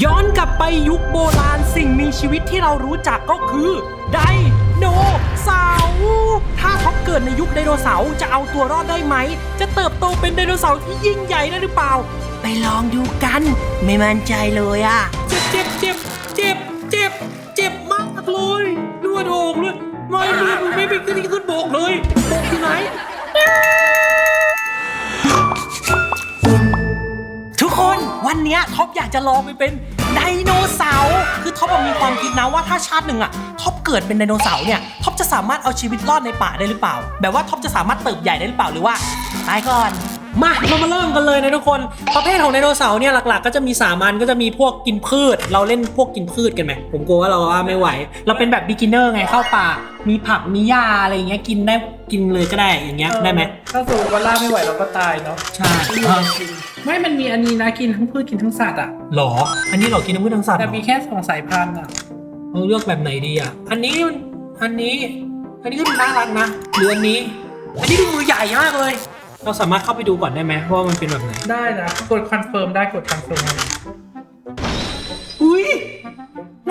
ย้อนกลับไปยุคโบราณสิ่งมีชีวิตที่เรารู้จักก็คือไดโนเสาร์ถ้าท็อปเกิดในยุคไดโนเสาร์จะเอาตัวรอดได้ไหม จะเติบโตเป็นไดโนเสาร์ที่ยิ่งใหญ่ได้หรือเปล่า ไปลองดูกัน ไม่มั่นใจเลยอะเจ็บเจ็บเจ็บเจ็บเจ็บเจ็บมากเลยเลือดออกเลยไม่ไม่ไม่ไปขึ้นขึ้นโบกเลยโบกที่ไหนทุกคน วันเนี้ยท็อปอยากจะลองไปเป็นไดโนเสาร์คือท็อปมีความคิดนะว่าถ้าชาติหนึ่งอะท็อปเกิดเป็นไดโนเสาร์เนี่ยท็อปจะสามารถเอาชีวิตรอดในป่าได้หรือเปล่า แบบว่าท็อปจะสามารถเติบใหญ่ได้หรือเปล่าหรือว่าตายก่อน มาเรามาเริ่มกันเลยนะทุกคน ประเภทของไดโนเสาร์เนี่ยหลักๆ ก็จะมีสามันก็จะมีพวกกินพืช เราเล่นพวกกินพืชกันไหมผมกลัวว่าเราว่าไม่ไหว เราเป็นแบบบิ๊กินเนอร์ไงเข้าป่า มีผักมีหญ้าอะไรอย่างเงี้ยกินได้กินเลยก็ได้อย่างเงี้ยได้ไหมถ้าสมมติว่าล่าไม่ไหวเราก็ตายเนาะใช่ไม่มันมีอันนี้นะกินทั้งพืชกินทั้งสัตว์อะหรอ อันนี้เหรอกินน้ำมือทั้งสัตว์เหแต่รอมีแค่สองสายพันธุ์อะเราเลือกแบบไหนดีอะอันนี้มันอันนี้ อันนี้ก็ดูน่ารักนะหรืออันนี้ อันนี้ดูมือใหญ่มากเลย เราสามารถเข้าไปดูก่อนได้ไหมว่ามันเป็นแบบไหน ได้นะกดคอนเฟิร์มได้กดคอนเฟิร์มอุ้ย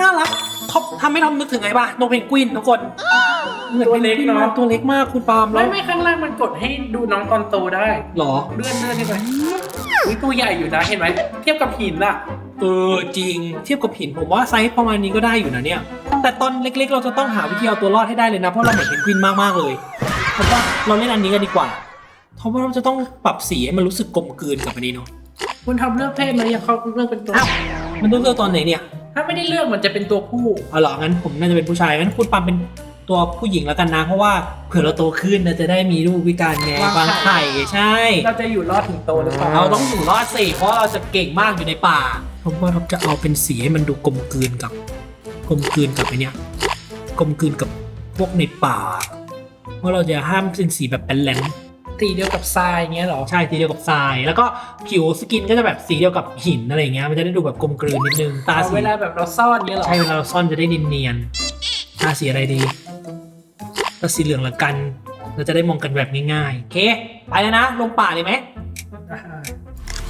น่ารักท็อปทำให้ทอมนึกถึงไงป่ะนกเพนกวินทุกคนเหมือนตัวพนเล็กวิเนาะตัวเล็กมากคุณปาล์มแล้ไม่วไม่ข้างล่างมันกดให้ดูน้องตอนโตได้หรอ เลื่อนเลื่อนขึ้นไปอุ้ยตัวใหญ่อยู่นะเห็นไหมเทียบกับหินอะเออจริงเทียบกับหินผมว่าไซส์ประมาณนี้ก็ได้อยู่นะเนี่ย แต่ตอนเล็กๆ เราจะต้องหาวิธีเอาตัวรอดให้ได้เลยนะ เพราะเราเหมือนเพนกวินมากๆเลยเพราะว่าเราเล่นอันนี้กันดีกว่า เพราะว่าเราจะต้องปรับสีให้มันรู้สึกกลมกลืนกับอันนี้เนาะคุณทำเลือกเพศเลยยังเขาเลือกเป็นตัว อ้าว มันต้องเลือกตอนไหนเนี่ยถ้าไม่ได้เลือกมันจะเป็นตัวผู้เอาเหรองั้นผมน่าจะเป็นผู้ชายงั้นคุณปาล์มเป็นตัวผู้หญิงแล้วกันนะ เพราะว่าเผื่อเราโตขึ้นเราจะได้มีลูกวิการไงวางไข่ใช่ เราจะอยู่รอดถึงโตหรือเปล่าเราต้องอยู่รอดสิเพราะเราจะเก่งมากอยู่ในป่าผมว่าเราจะเอาเป็นสีให้มันดูกลมกลืนกับ กลมกลืนกับไอเนี้ยกลมกลืนกับพวกในป่าเพราะเราจะห้ามเป็นสีแบบแบนแลน ตีเดียวกับทรายอย่างเงี้ยเหรอ ใช่สีเดียวกับทราย แล้วก็ผิวสกินก็จะแบบสีเดียวกับหินอะไรอย่างเงี้ยมันจะได้ดูแบบกลมกลืนนิดนึงตาเอาสีเวลาแบบเราซ่อนเงี้ยเหรอ ใช่เวลาเราซ่อนจะได้เนียนๆตาสีอะไรดีตาสีเหลืองละกัน เราจะได้มองกันแบบง่ายๆโอเคไปแล้วนะลงป่าเลยไหมอ่า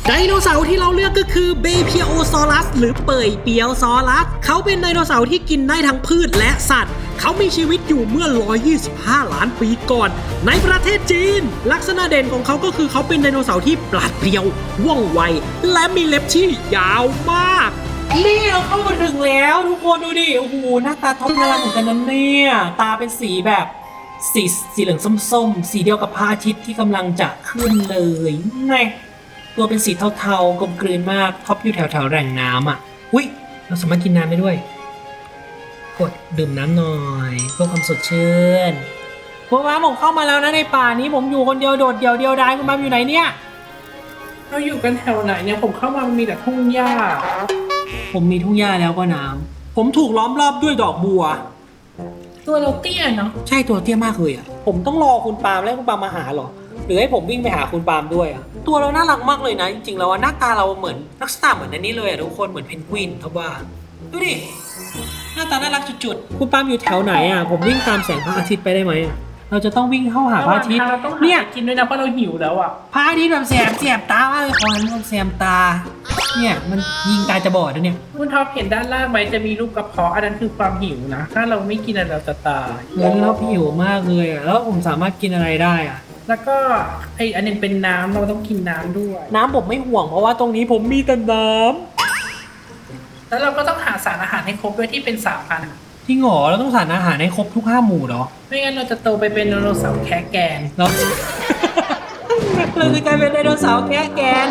ไดโนเสาร์ที่เราเลือกก็คือเบเพียโอซอรัสหรือเป่ยเปียวซอรัส เขาเป็นไดโนเสาร์ที่กินได้ทั้งพืชและสัตว์ เขามีชีวิตอยู่เมื่อ 125 ล้านปีก่อน ในประเทศจีน ลักษณะเด่นของเขาก็คือเขาเป็นไดโนเสาร์ที่ปราดเปรียวว่องไว และมีเล็บที่ยาวมากนี่เราเข้ามาถึงแล้วทุกคนดูดิ โอ้โห หน้าตาท็อปน่ารักเหมือนกันนะเนี่ย ตาเป็นสีแบบสีสีเหลืองส้มๆ สีเดียวกับพระอาทิตย์ที่กำลังจะขึ้นเลยไง ตัวเป็นสีเทาๆกลมกลืนมากท็อปอยู่แถวๆแหล่งน้ำอะอุ้ยเราสามารถกินน้ำได้ด้วย กดดื่มน้ำหน่อยเพื่อความสดชื่นคุณม้าผมเข้ามาแล้วนะในป่านี้ผมอยู่คนเดียวโดดเดี่ยวเดียวดายคุณม้าอยู่ไหนเนี่ย เราอยู่กันแถวไหนเนี่ยผมเข้ามามันมีแต่ทุ่งหญ้า ผมมีทุ่งหญ้าแล้วก็น้ำผมถูกล้อมรอบด้วยดอกบัว ตัวเราเตี้ยเนาะใช่ตัวเตี้ยมากเลยอะผมต้องรอคุณปาล์มแล้วให้คุณปาล์มมาหาเหรอ หรือให้ผมวิ่งไปหาคุณปาล์มด้วยอะตัวเราน่ารักมากเลยนะ จริงๆแล้วอะหน้าตาเราเหมือนลักษณะเหมือนอันนี้เลยอะทุกคนเหมือนเพนกวินทว่าดูดิหน้าตาน่ารักจุดๆคุณปาล์มอยู่แถวไหนอะผมวิ่งตามแสงพระอาทิตย์ไปได้ไหมอะ เราจะต้องวิ่งเข้าหาพระอาทิตย์ เราต้องเนี่เนี่ยย กินด้วยนะเพราะเราหิวแล้วอะพระอาทิตย์แบบแสบแสบตามากเลยขอหันมันแสบตา เนี่ยมันยิงตาจะบอดนะเนี่ย คุณท็อปเห็นด้านล่างไหมจะมีรูปกระเพาะอันนั้นคือความหิวนะ ถ้าเราไม่กินอะไรเราจะตายเหมือนเราหิวมากเลยอะแล้วผมสามารถกินอะไรได้อะแล้วก็ไออันหนึงเป็นน้ำเราต้องกินน้ำด้วย น้ำผมไม่ห่วงเพราะว่าตรงนี้ผมมีแต่น้แล้วเราก็ต้องหาสารอาหารให้ครบด้วยที่เป็นสามพันำที่หงอเราต้องสารอาหารให้ครบทุกห้าหมู่เหรอไม่งั้นเราจะโตไปเป็นไดโนเสาร์แคะแกนเรา เราจะกลายเป็นไดโนเสาร์แค่แกน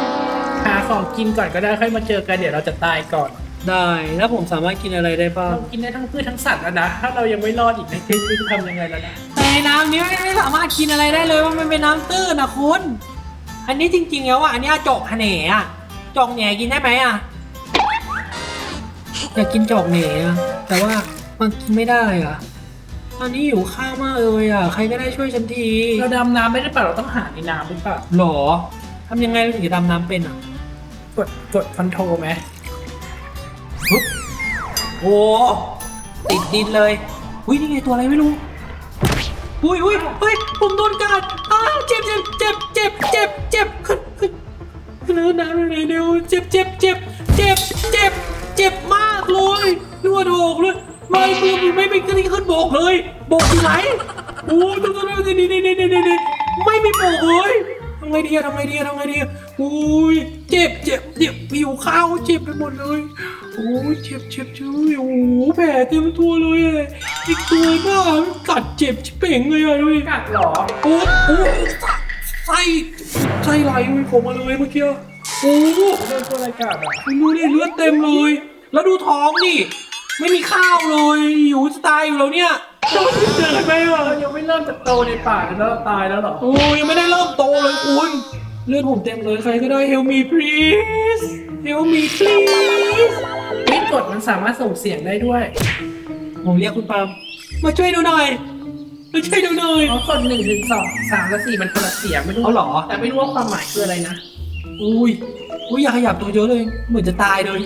หาของกินก่อนก็ได้ค่อยมาเจอกันเดี๋ยวเราจะตายก่อน ได้แล้วผมสามารถกินอะไรได้บ้างเรากินได้ทั้งพืชทั้งสัตว์แล้วนะ ถ้าเรายังไม่รอดอีกในที่จะทำยังไงแล้วนะแต่ในน้ำนี้ไม่ไม่สามารถกินอะไรได้เลยว่าะมันเป็นน้ำตื้นนะคุณอันนี้จริงๆแล้วอะอันนี้จอกแหน่อะจอกแหน่กินได้ไหมอะอยากกินจอกแหน่อะแต่ว่า มันกินไม่ได้อะ ตอนนี้อยู่ข้าวมากเลยอะ ใครก็ได้ช่วยฉันทีเราดำน้ำไม่ได้เปล่าเราต้องหาในน้ำหรือเปล่าหรอทำยังไงเราถึงจะดำน้ำเป็นอะกดกดคอนโทรลไหมปึ๊บโอ้ติดดินเลยอุ้ยนี่ไงตัวอะไรไม่รู้อุ้ยอุ้ยเฮ้ยผมโดนกัดอ้าวเจ็บเจ็บเจ็บเจ็บเจ็บเจ็บขึ้นขึ้นขึ้นน้ำเลยเดี๋ยวเจ็บเจ็บเจ็บเจ็บเจ็บเไม่มีขึ้นขึ้นโบกเลยโบกที่ไหนโอ้ยดูดูดูนี่นี่นี่นี่นี่ไม่มีโบกเลยทำไงดีอะทำไงดีอะทำไงดีอะโอ้ยเจ็บเจ็บเจ็บผิวข้าวเจ็บไปหมดเลยโอ้ยเจ็บเจ็บจุ้ยโอ้โหแผลเต็มตัวเลยอะอีกตัวบ้ากัดเจ็บชิบเป่งเลยอะดูดิกัดเหรอโอ้โอ้ไส้ไส้ไหลผมมาเลยเมื่อกี้โอ้โหโดนตัวอะไรกัดอะคุณดูดิเลือดเต็มเลย แล้วดูท้องดิ ไม่มีข้าวเลยอยู่จะตายอยู่แล้วเนี่ยจะไม่เจอไหมอะเรายังไม่เริ่มจะโตในป่าเลยแล้วเราตายแล้วเหรอโอ้ยยังไม่ได้เริ่มโตเลยคุณเลือดผมเต็มเลยใครก็ได้ help me please help me please มีดกดมันสามารถส่งเสียงได้ด้วย ผมเรียกคุณปาล์มมาช่วยดูหน่อยมาช่วยดูหน่อยเพราะคนหนึ่งถึงสองสามและสี่มันคนละเสียงไม่รู้เอาเหรอ แต่ไม่รู้ว่าความหมายคืออะไรนะ อุ้ยอุ้ยอย่าขยับตัวเยอะเลย เหมือนจะตายเลย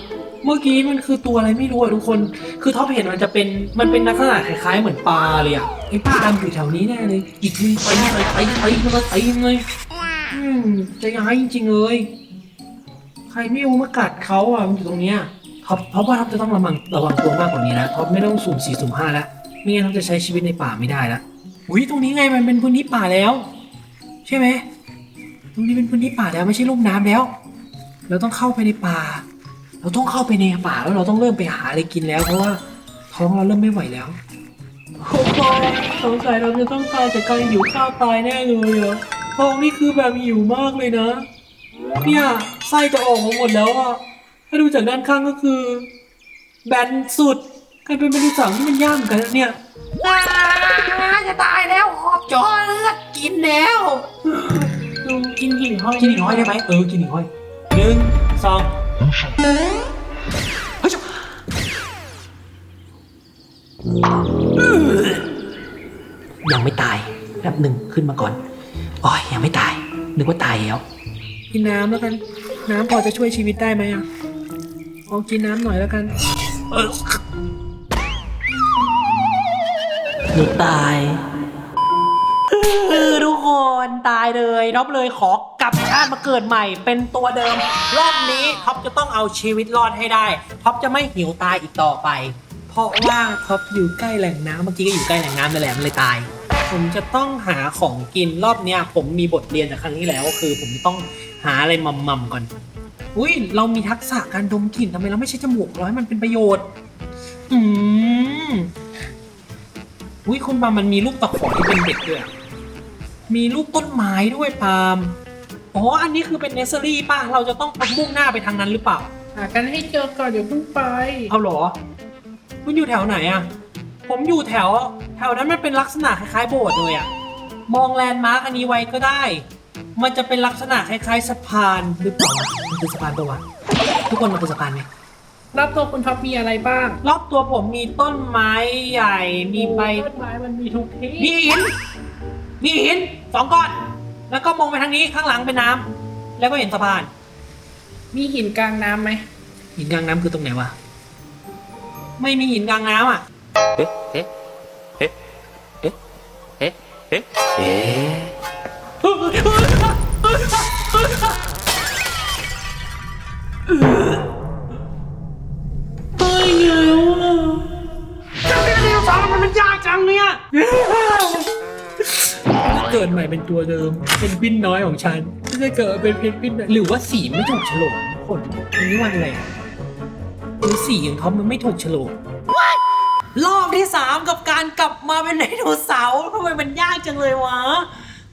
เมื่อกี้มันคือตัวอะไรไม่รู้อะทุกคน คือท็อปเห็นมันจะเป็น มันเป็นลักษณะคล้ายๆเหมือนปลาเลยอะไอ้ปลาอันอยู่แถวนี้แน่เลย อีกทีไปไปไปไปแล้วก็ไปเลยอืมใจร้ายจริงๆเลย ใครไม่รู้มากัดเขาอะมันอยู่ตรงเนี้ยท็อปท็อปว่าท็อปจะต้องระวังระวังตัวมากกว่านี้นะท็อปไม่ต้องสุ่มสี่สุ่มห้าแล้วไม่งั้นท็อปจะใช้ชีวิตในป่าไม่ได้ละอุ้ยตรงนี้ไงมันเป็นพื้นที่ป่าแล้ว ใช่ไหมตรงนี้เป็นพื้นที่ป่าแล้วไม่ใช่ลุ่มน้ำแล้ว เราต้องเข้าไปในป่า เราต้องเข้าไปในป่าแล้วเราต้องเริ่มไปหาอะไรกินแล้ว เพราะว่าท้องเราเริ่มไม่ไหวแล้วโอ้โหสงสัยเราจะต้องตายจากการหิวข้าวตายแน่เลยอะท้องนี่คือแบบหิวมากเลยนะ เนี่ยไส้จะออกมาหมดแล้วอะถ้าดูจากด้านข้างก็คือ แบนสุดกลายเป็นเมนูสั่งที่มันยากเหมือนกันนะเนี่ยจะตายแล้วขอบจอเลือดกินแล้วดูกินหิ่งห้อยกินหิ่งห้อยได้ไหมเออกินหิ่งห้อยหนึ่งสองเฮ้ ยังไม่ตายแป๊บหนึ่งขึ้นมาก่อนอ๋อยยังไม่ตาย นึกว่าตายแล้ว กินน้ำแล้วกัน น้ำพอจะช่วยชีวิตได้ไหมอะเอากินน้ำหน่อยแล้วกันหนูตาย กคนตายเลยท็อปเลยขอกลับชาติมาเกิดใหม่ เป็นตัวเดิม รอบนี้ท็อปจะต้องเอาชีวิตรอดให้ได้ท็อปจะไม่หิวตายอีกต่อไป เพราะว่าท็อปอยู่ใกล้แหล่งน้ำเมื่อกี้ก็อยู่ใกล้แหล่งน้ำนั่นแหละมันเลยตาย ผมจะต้องหาของกินรอบเนี้ยผมมีบทเรียนจากครั้งที่แล้วก็คือ ผมจะต้องหาอะไรมัมๆก่อน อุ้ยเรามีทักษะการดมกลิ่นทำไมเราไม่ใช้จมูกเราให้มันเป็นประโยชน์ อืมอุ้ยคุณปามมันมีลูกตะขอที่เป็นเด็กด้วยอะ มีรูปต้นไม้ด้วยปาล์มอ๋อ อันนี้คือเป็นเนสเซอรี่ป่ะ เราจะต้องมุ่งหน้าไปทางนั้นหรือเปล่า หากันให้เจอก่อนเดี๋ยวเพิ่งไป เอาเหรอ คุณอยู่แถวไหนอะผมอยู่แถว แถวนั้นมันเป็นลักษณะคล้ายๆโบสถ์เลยอะมองแลนด์มาร์กอันนี้ไว้ก็ได้ มันจะเป็นลักษณะคล้ายๆสะพานหรือเปล่า มันคือสะพานปะวะทุกคนมันคือสะพานไหมรอบตัวคุณท็อปมีอะไรบ้าง รอบตัวผมมีต้นไม้ใหญ่ มีใบต้นไม้มันมีทุกที่มีหิน มีหินสองก้อน แล้วก็มองไปทางนี้ข้างหลังเป็นน้ำแล้วก็เห็นสะพาน มีหินกลางน้ำไหมหินกลางน้ำคือตรงไหนวะ ไม่มีหินกลางน้ำอะ เอ๊ะเอ๊ะเอ๊ะเอ๊ะเอ๊ะเอ๊ะเอ๊ะตายแล้วอะ เจ้าเรื่อะไรเสองมันยากจังเนี่ย เกิดใหม่เป็นตัวเดิม เป็นปิ้นน้อยของฉันจะเกิดเป็นเพนปิ้นน้อยหรือว่าสีไม่ถูกโฉลกคนวันนี้วันอะไรอะหรือสีของเขามันไม่ถูกโฉลกรอบที่สามกับการกลับมาเป็นไดโนเสาร์ทำไมมันยากจังเลยวะ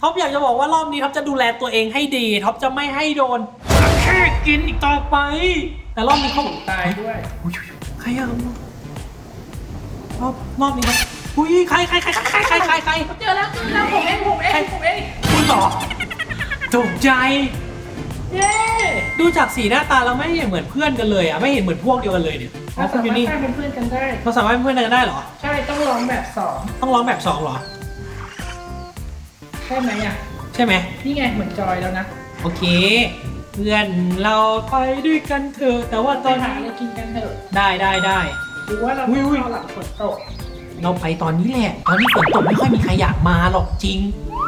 ท็อปอยากจะบอกว่ารอบนี้ท็อปจะดูแลตัวเองให้ดีท็อปจะไม่ให้โดนแค่กินอีกต่อไป แต่รอบนี้เขาตายด้วยอุ๊ยใครอะรอบรอบนี้ครับ อุ้ยใครใครใครใครใครใครใครใครเจอแล้วเจอแล้วผมเองผมเองผมเองคุณต่อตกใจ เย้ดูจากสีหน้าตาเราไม่เห็นเหมือนเพื่อนกันเลยอะไม่เห็นเหมือนพวกเดียวกันเลยเนี่ยอ๋อเราคุณสาอยู่มารถนี่สร้างเป็นเพื่อนกันได้ เราสามารถเป็นเพื่อนกันได้เหรอ ใช่ต้องร้องแบบสองต้องร้องแบบสองเหรอใช่ไหมอะใช่ไหมนี่ไงเหมือนจอยแล้วนะโอเค เพื่อนเราไปด้วยกันเถอะแต่ว่าไปตอนหานี้อะไรกินกันเถอะได้ได้ได้หรือว่าเราอุ้ยอุ้ยเอาหลังฝนตก เราไปตอนนี้แหละ ตอนนี้ฝนตกไม่ค่อยมีใครอยากมาหรอกจริง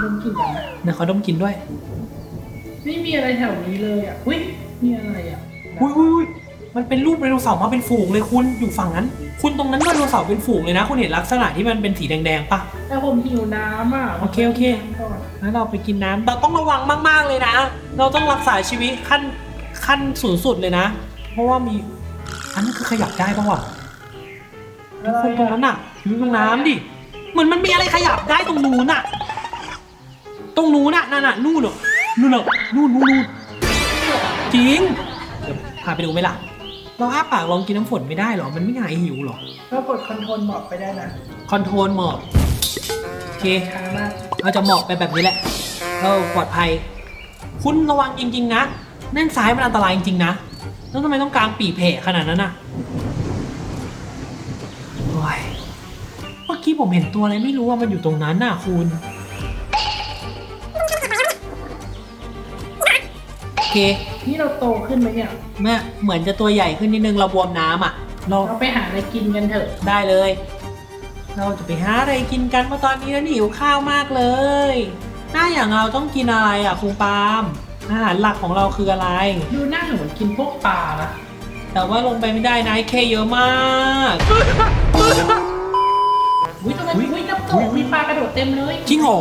ดมกลิ่นกันนะเดี๋ยวเขาดมกินด้วย ไม่มีอะไรแถวนี้เลยอะอุ้ยมีอะไรอะอุ้ยอุ้ยอุ้ยมันเป็นรูปไดโนเสาร์มาเป็นฝูงเลยคุณอยู่ฝั่งนั้น คุณตรงนั้นไดโนเสาร์เป็นฝูงเลยนะ คุณเห็นลักษณะที่มันเป็นสีแดงๆปะ แต่ผมหิวน้ำอะโอเคโอเค ก่อนงั้นเราไปกินน้ำเราต้องระวังมาก ๆ เลยนะ เราต้องรักษาชีวิตขั้นขั้นสูงสุดเลยนะ เพราะว่ามี อันนั้นคือขยับได้ปะวะคุณตรงนั้นน่ะ อยู่ตรงน้ำดิ เหมือนมันมีอะไรขยับได้ตรงนู้นน่ะตรงนู้นน่ะนั่นน่ะนู่นเหรอนู่นเหรอนู่นนู่นนู่นจริงเดี๋ยวพาไปดูไหมล่ะ เราอ้าปากลองกินน้ำฝนไม่ได้เหรอ มันไม่หายหิวเหรอ ก็กดคอนโทรลบอกไปได้นะคอนโทรลหมอบโอเคค้างมากเราจะหมอบไปแบบนี้แหละเราปลอดภัย คุณระวังจริง ๆ นะ แน่นซ้ายมันอันตรายจริง ๆ นะ แล้วทำไมต้องกางปีแผ่ขนาดนั้นน่ะโอ้ยเมื่อ กี้ผมเห็นตัวอะไรไม่รู้ว่ามันอยู่ตรงนั้นน่ะคุณ โอเคนี่เราโตขึ้นไหมเนี่ย แม่เหมือนจะตัวใหญ่ขึ้นนิดนึงเราบวมน้ำอะ เราเราไปหาอะไรกินกันเถอะ ได้เลย เราจะไปหาอะไรกินกันเพราะตอนนี้เราหิวข้าวมากเลยหน้าอย่างเราต้องกินอะไรอะครูปาล์มอาหารหลักของเราคืออะไร ดูหน้าเหมือนกินพวกปลานะแต่ว่าลงไปไม่ได้นะไอ้เคเยอะมาก อุ้ยตรงนั้นอุ้ยน้ำตกมีปลากระโดดเต็มเลยจริงเหรอ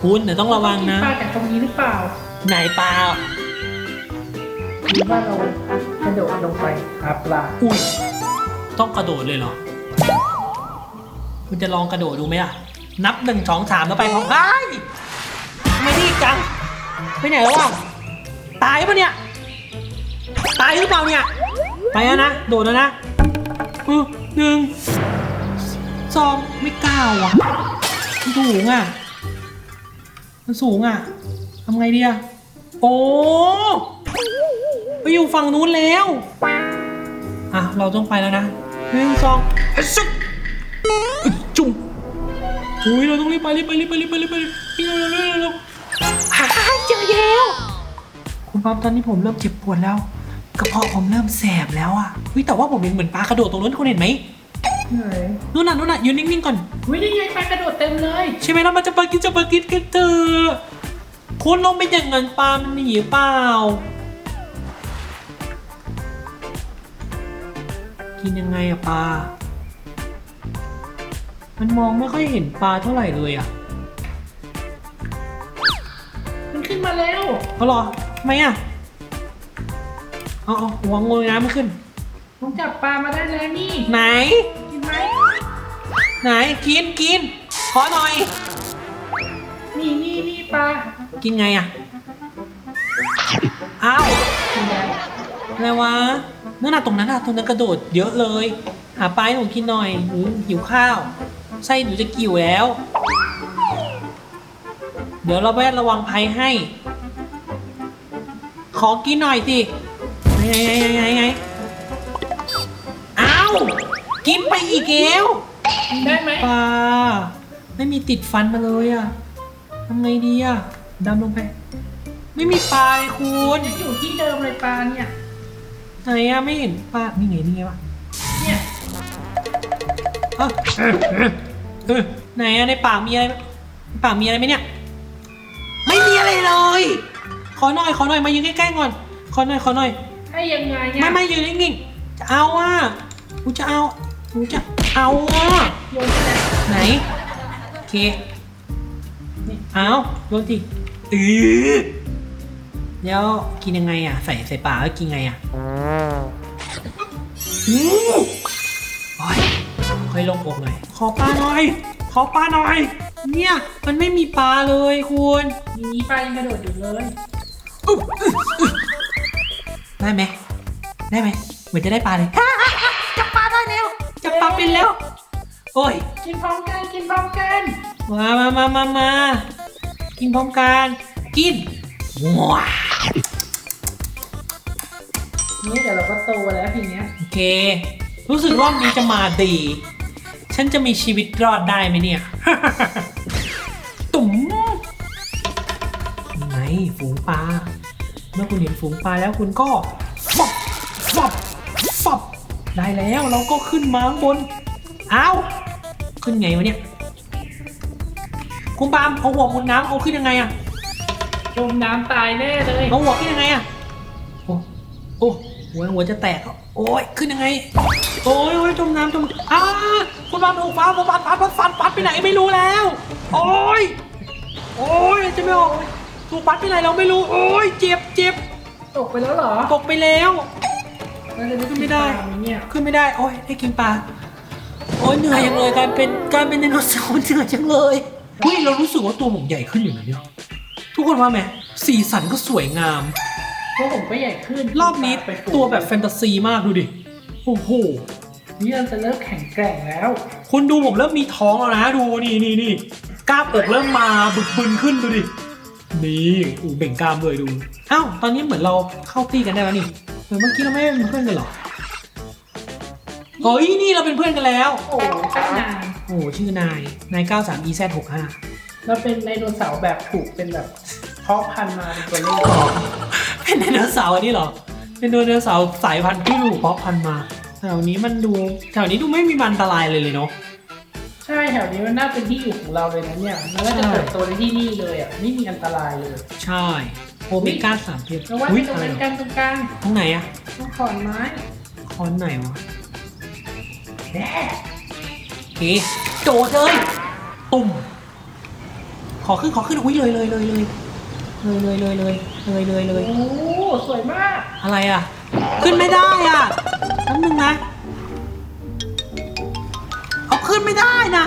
คุณเดี๋ยวต้องระวังนะกิปลาจากตรงนี้หรือเปล่า ไหนปลาหรือว่าเรากระโดดลงไปหาปลาอุ้ยต้องกระโดดเลยเหรอ คุณจะลองกระโดดดูไหมล่ะ นับหนึ่งสองสามแล้วไปพร้อมกันไม่รีบจัง ไปไหนแล้วอะ ตายปะเนี่ย ตายหรือเปล่าเนี่ย ไปแล้วนะ โดดแล้วนะอือหนึ่ง สองไม่กล้าว่ะมันสูงอะ มันสูงอะทำไงดีอะโอ้ไปอยู่ฝั่งนู้นแล้ว อะ เราต้องไปแล้วนะหนึ่งสองสุดจุ่มอุ้ยเราต้องรีบไปรีบไปรีบไปรีบไปรีบไปรีบไปเร็วเร็วเร็วเร็วเร็วอ่าเจอแล้วคุณป๊อปตอนนี้ผมเริ่มเจ็บปวดแล้วกระเพาะผมเริ่มแสบแล้วอะเฮ้ยแต่ว่าผมเห็นเหมือนปลากระโดดตรงนู้นคุณเห็นไหม ไหนนู่นน่ะนู่นน่ะยืนนิ่งๆก่อนอุ้ยนี่ไงปลากระโดดเต็มเลย ใช่ไหมแล้วมันจะไปกินจะไปกินกันเถอะคุณลงไปอย่างนั้นปลามันหนีเปล่า กินยังไงอะปลา มันมองไม่ค่อยเห็นปลาเท่าไหร่เลยอะมันขึ้นมาแล้วเอาเหรอทำไมอะเอาเอาหัวงยน้ำไม่ขึ้นผมจับปลามาได้แล้วนี่ ไหนกิน ไหมไหนกินกินขอหน่อย นี่นี่นี่ปลากินไงอะอ้าวกินได้อะไรวะนั่นน่ะตรงนั้นน่ะตรงนั้นกระโดดเยอะเลย หาปลาให้หนูกินหน่อยหนูหิวข้าวไส้หนูจะกิ่วแล้ว เดี๋ยวเราแวดระวังภัยให้ ขอกินหน่อยสิไงไงไงไงไงอ้าวกินไปอีกแล้วกิน ได้ไหม ปลาไม่มีติดฟันมาเลยอะทำไงดีอะดำลงไป ไม่มีปลาเลยคุณจะอยู่ที่เดิมเลยปลาเนี่ย ไหนอะไม่เห็นปลานี่ไงนี่ไงวะเนี่ยเอ้าเออไหนอะในปากมีอะไรไหมในปากมีอะไรไหมเนี่ย ไม่มีอะไรเลย ขอหน่อยขอหน่อยมายืนใกล้ๆก่อนขอหน่อยขอหน่อย ให้ยังไงอะไม่ไม่ยืนนิ่งๆจะเอาอะกูจะเอากูจะ เอาอะโยนไปไหนไหน โอเคนี่เอาโดนทีเออแล้วกินยังไงอะ ใส่ใส่ปากแล้วกินไงอะอู้โอ้ยค่อยลงอกหน่อย ขอปลาหน่อย ขอปลาหน่อย เนี่ย มันไม่มีปลาเลยคุณมีปลายังกระโดดอยู่เลยอุ๊บอึ๊บอึ๊บได้ไหมได้ไหมเหมือนจะได้ปลาเลยอะอะอะจับปลาได้แล้ว จับปลาเป็นแล้ว โอ้ย กินพร้อมกันกินพร้อมกันมามามามามากินพร้อมกัน กินว้านี่เดี๋ยวเราก็โตแล้วทีเนี้ย โอเค รู้สึกรอบนี้จะมาดี ฉันจะมีชีวิตรอดได้ไหมเนี่ย ตุ๋มไงฝูงปลา เมื่อคุณเห็นฝูงปลาแล้วคุณก็ ได้แล้วเราก็ขึ้นมาข้างบนเอาขึ้นไงวะเนี่ยคุณปาล์มเอาหัวมุนน้ำเอาขึ้นยังไงอะจมน้ำตายแน่เลยเอาหัวขึ้นยังไงอะโอ้โอ้หัวหัวจะแตกแล้วโอ้ยขึ้นยังไง โอ้ยโอ้ยจมน้ำจมอ้าคุณบอลถูกฟ้าผมฟันฟันฟันฟันฟันไปไหนไม่รู้แล้ว โอ้ยโอ้ยจะไม่ออกเลยถูกฟันไปไหนเราไม่รู้ โอ้ยเจ็บเจ็บตกไปแล้วเหรอตกไปแล้วเราจะ ขึ้นไม่ได้ตามหเนี่ยขึ้นไม่ได้ โอ้ยได้กินปลา โอ้ยเหนื่อยจังเลยการเป็นการเป็นไดโนเสาร์เหนื่อยจังเลยเฮ้ยเรารู้สึกว่าตัวผมใหญ่ขึ้นอยู่นะเนี่ยทุกคนว่าไหมสีสันก็สวยงามเพราะผมก็ใหญ่ขึ้นรอบนี้ไปฝูงตัวแบบแฟนตาซีมากดูดิ โอ้โหนี่เราจะเริ่มแข็งแกร่งแล้ว คุณดูผมเริ่มมีท้องแล้วนะดูนี่นี่นี่กล้ามอกเริ่มมาบึกบึนขึ้นดูดิ นี่อูเบ่งกล้ามเลยดูอ้าวตอนนี้เหมือนเราเข้าตีกันได้แล้วนี่ เหมือนเมื่อกี้เราไม่ได้เป็นเพื่อนกันเหรอเฮ้ยนี่เราเป็นเพื่อนกันแล้ว โอ้ตั้งนานโอ้โหชื่อนาย นาย 93 EZ 65เราเป็นไดโนเสาร์แบบถูกเป็นแบบเพาะพันธุ์มาเป็นตัวเลขอ๋อเป็นไดโนเสาร์อันนี้เหรอ เป็นไดโนเสาร์สายพันธุ์ที่ถูกเพาะพันธุ์มา แถวนี้มันดูแถวนี้ดูไม่มีมันอันตรายเลยเลยเนาะใช่แถวนี้มันน่าเป็นที่อยู่ของเราเลยนะเนี่ยมันน่าจะเติบโตในที่นี่เลยอะไม่มีอันตรายเลย ใช่ โอเมก้าสามเพียบแล้วว่าอุ้ยตรงอะไรนั้นเหรอกันตรงกลางตรงไหนอะตรงขอนไม้คอนไหนวะแหมโอเคโดดเลยตุ่มขอขึ้นขอขึ้นอุ้ยเลยเลยเลยเลยเลยเลยเลยเลยเลยเลยเลยโอ้สวยมาก อะไรอะขึ้นไม่ได้อะแป๊บนึงนะเอาขึ้นไม่ได้น่ะ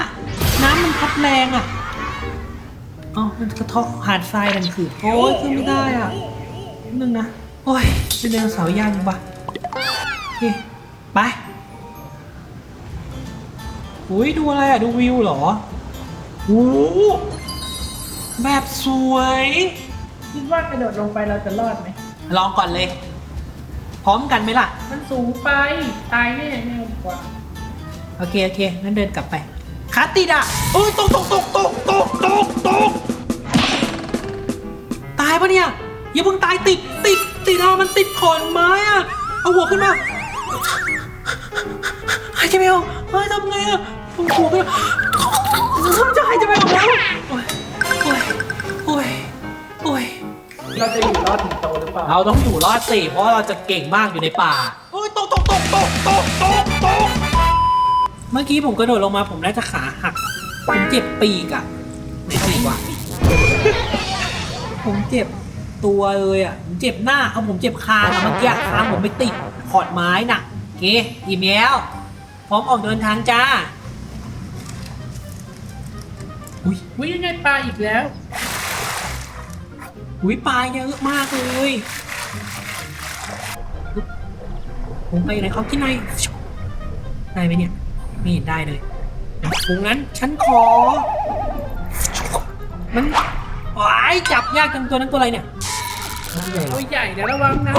น้ำมันพัดแรงอะ เอ๋อมันกระเทาะหาดทรายดันคือโอ้ยขึ้นไม่ได้อะแป๊บนึงนะ โอ้ยเป็นไดโนเสาร์ยากจังปะโอเคไปอุ้ยดูอะไรอะ ดูวิวเหรอโอ้โหแบบสวย คิดว่ากระโดดลงไปเราจะรอดไหม ลองก่อนเลย พร้อมกันไหมล่ะ มันสูงไป ตายแน่แน่ดีกว่า โอเค โอเคงั้นเดินกลับไปขาติดอะโอ้ยตกตกตกตกตกตกตกตายปะเนี่ยอย่าเพิ่งตายติดติดติดอะมันติดขอนไม้อะเอาหัวขึ้นมาหายใจไม่ออกเฮ้ยทำไงอะเอาหัวขึ้นมาจะหายใจไม่ออกแล้วโอ้ยโอ้ยโอ้ยเราจะอยู่รอดถึงโตหรือเปล่าเราต้องอยู่รอดสิเพราะเราจะเก่งมากอยู่ในป่าโอ้ยตกตกตกตกตกตกตกเมื่อกี้ผมกระโดดลงมาผมน่าจะขาหักผมเจ็บปีกอะไหนปีกวะ ผมเจ็บตัวเลยอะผมเจ็บหน้าเอาผมเจ็บคางอะเมื่อกี้คางผมไปติดขอดไม้น่ะโอเคอีเมลพร้อมออกเดินทางจ้า อุ้ยวิ่งยังไงปลาอีกแล้ว อุ้ยปลาเยอะมากเลยผมไปอยู่ไหนเขากินหน่อยได้ไหมเนี่ย ไม่เห็นได้เลยถุงนั้นฉันขอ มัน ว้ายจับยากจังตัวนั้นตัวอะไรเนี่ยตัวใหญ่เหรตัอวใหญ่เดี๋ยวระวังนะ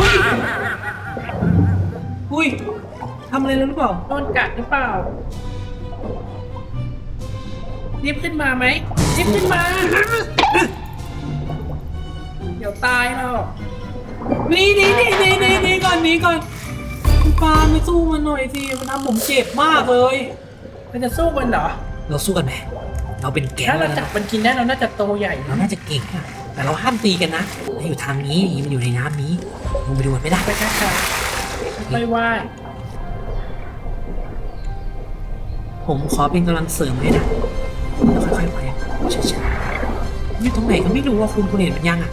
อุ้ยทำอะไรแล้วหรือเปล่า โดนกัดหรือเปล่ารีบขึ้นมาไหมรีบขึ้นมา เดี๋ยวตายหรอกหนี่นี่นี่นี่นี่นี่ก่อนหนี่ก่อนคุณปาไม่สู้มันหน่อยสิมันทำผมเจ็บมากเลย มันจะสู้มันเหรอ เราสู้กันไหม เราเป็นแก๊งถ้าเราแล้วจันะบมันกินได้เราน่าจะโตใหญ่เราน่าจะเก่งอะแต่เราห้ามตีกันนะเราอยู่ทางนี้มันอยู่ในน้ำนี้ลงไปดูมันไม่ได้ไปช้าๆไม่ไหวผมขอเป็นกำลังเสริมให้นะแล้วค่อยๆไปช้าๆอยู่ตรงไหนก็ไม่รู้ว่าคุณคุณเห็นมันยังอะ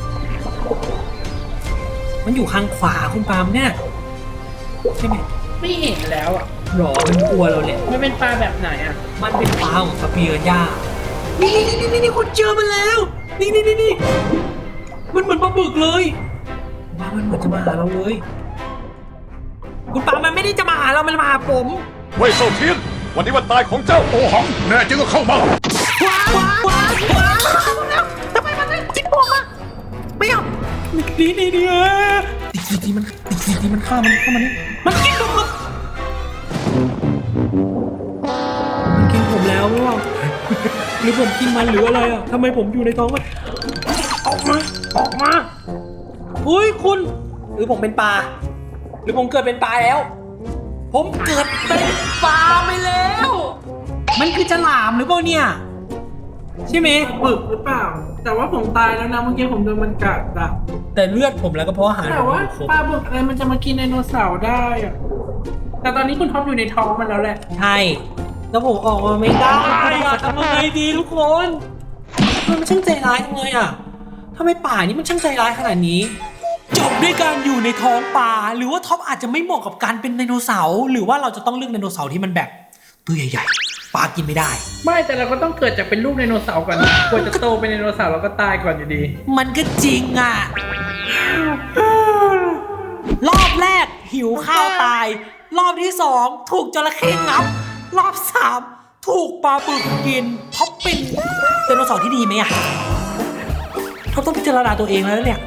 มันอยู่ข้างขวาคุณปาล์มเนี่ยใช่ไหมไม่เห็นแล้วอะหรอมันกลัวเราเนี่ยมันเป็นปลาแบบไหนอะ มันเป็นปลาของสเปียร์ย่า นี่นี่นี่นี่นี่คุณเจอมันแล้ว นี่นี่นี่นี่มันเหมือนปลาบึกเลยว่ามันเหมือนจะมาหาเราเลย คุณปาล์มมันไม่ได้จะมาหาเรา มันมาหาผมเว่ยเซาเทียน วันนี้วันตายของเจ้าโอหัง แน่จริงก็เข้ามา ว้าวว้าวว้าวว้าวทำไมมันนั่งกินผมอะไม่เอาดีดีดีเออดีดีดีมันดีดีดีมันฆ่ามันฆ่ามันนี่มันกินผมครับมันกินผมแล้วหรือเปล่า หรือผมกินมันหรืออะไรอะทำไมผมอยู่ในท้องมันออกมา ออกมาอุ้ยคุณ หรือผมเป็นปลา หรือผมเกิดเป็นปลาแล้ว ผมเกิดเป็นปลาไปแล้ว มันคือฉลามหรือเปล่าเนี่ย ใช่ไหมบึกหรือเปล่า แต่ว่าผมตายแล้วนะเมื่อกี้ผมโดนมันกัดอะแต่เลือดผมแล้วก็เพราะอาหารแต่ว่าผมครบปลาบึกอะไรมันจะมากินไดโนเสาร์ได้อะแต่ตอนนี้คุณท็อปอยู่ในท้องมันแล้วแหละ ใช่ แล้วผมออกมาไม่ได้อะทำยังไงดีทุกคนมันช่างใจร้ายจังเลยอะทำไมป่านี้มันช่างใจร้ายขนาดนี้ จบด้วยการอยู่ในท้องป่า หรือว่าท็อปอาจจะไม่เหมาะกับการเป็นไดโนเสาร์หรือว่าเราจะต้องเลือกไดโนเสาร์ที่มันแบบตัวใหญ่ๆปลากินไม่ได้ ไม่แต่เราก็ต้องเกิดจากเป็นลูกไดโนเสาร์ก่อนนะกว่าจะโตเป็นไดโนเสาร์เราก็ตายก่อนอยู่ดี มันก็จริงอะรอบแรกหิวข้าวตาย รอบที่สองถูกจระเข้งับ รอบสามถูกปลาบึกกินท็อปเป็นไดโนเสาร์ที่ดีไหมอะท็อปต้องพิจารณาตัวเองแล้วเนี่ย